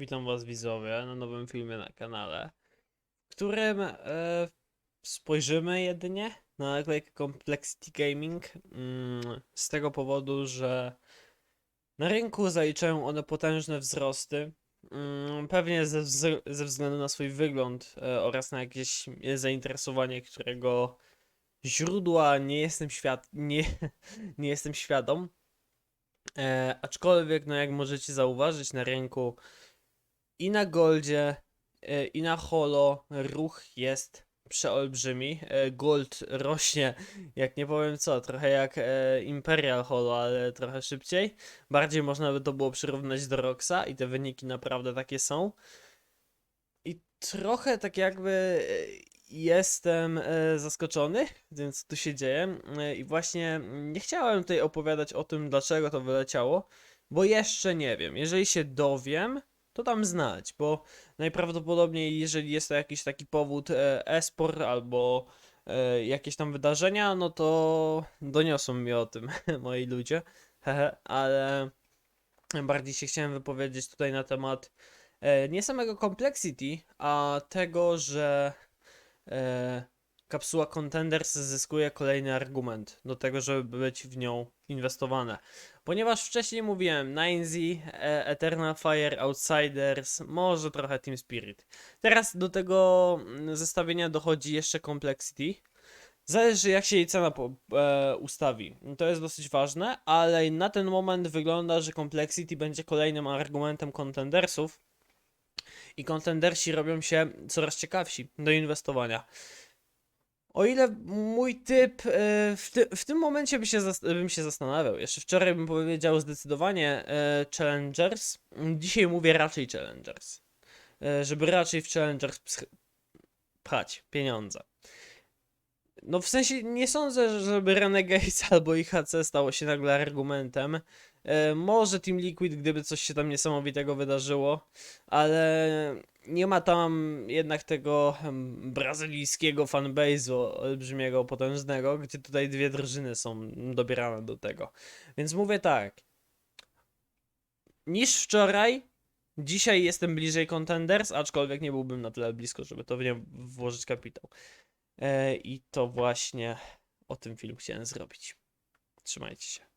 Witam Was widzowie na nowym filmie na kanale, w którym e, spojrzymy jedynie na naklejkę Complexity Gaming mm, z tego powodu, że na rynku zaliczają one potężne wzrosty, mm, pewnie ze, wz- ze względu na swój wygląd e, oraz na jakieś zainteresowanie, którego źródła nie jestem świad nie, nie jestem świadom. E, aczkolwiek, no jak możecie zauważyć na rynku i na Goldzie, e, i na Holo ruch jest przeolbrzymi. E, Gold rośnie, jak nie powiem co, trochę jak e, Imperial Holo, ale trochę szybciej. Bardziej można by to było przyrównać do Roxa i te wyniki naprawdę takie są. I trochę tak jakby jestem zaskoczony tym, co tu się dzieje. I właśnie nie chciałem tutaj opowiadać o tym, dlaczego to wyleciało, bo jeszcze nie wiem. Jeżeli się dowiem, to dam znać, bo najprawdopodobniej, jeżeli jest to jakiś taki powód e, e-sport albo e, jakieś tam wydarzenia, no to doniosą mi o tym moi ludzie, ale bardziej się chciałem wypowiedzieć tutaj na temat e, nie samego Complexity, a tego, że kapsuła Contenders zyskuje kolejny argument do tego, żeby być w nią inwestowane. Ponieważ wcześniej mówiłem 9Z, e, Eternal Fire, Outsiders, może trochę Team Spirit. Teraz do tego mm, zestawienia dochodzi jeszcze Complexity. Zależy jak się jej cena po, e, ustawi. To jest dosyć ważne, ale na ten moment wygląda, że Complexity będzie kolejnym argumentem contendersów i contendersi robią się coraz ciekawsi do inwestowania. O ile mój typ e, w, ty, w tym momencie by się bym się zastanawiał. Jeszcze wczoraj bym powiedział zdecydowanie e, Challengers. Dzisiaj mówię raczej Challengers. E, żeby raczej w Challengers pchać pieniądze. No w sensie nie sądzę, żeby Renegades albo IHC stało się nagle argumentem. E, może Team Liquid, gdyby coś się tam niesamowitego wydarzyło, ale nie ma tam jednak tego brazylijskiego fanbase'u olbrzymiego, potężnego, gdzie tutaj dwie drużyny są dobierane do tego. Więc mówię tak. Niż wczoraj, dzisiaj jestem bliżej Contenders, aczkolwiek nie byłbym na tyle blisko, żeby to w nie włożyć kapitał. E, I to właśnie o tym film chciałem zrobić. Trzymajcie się.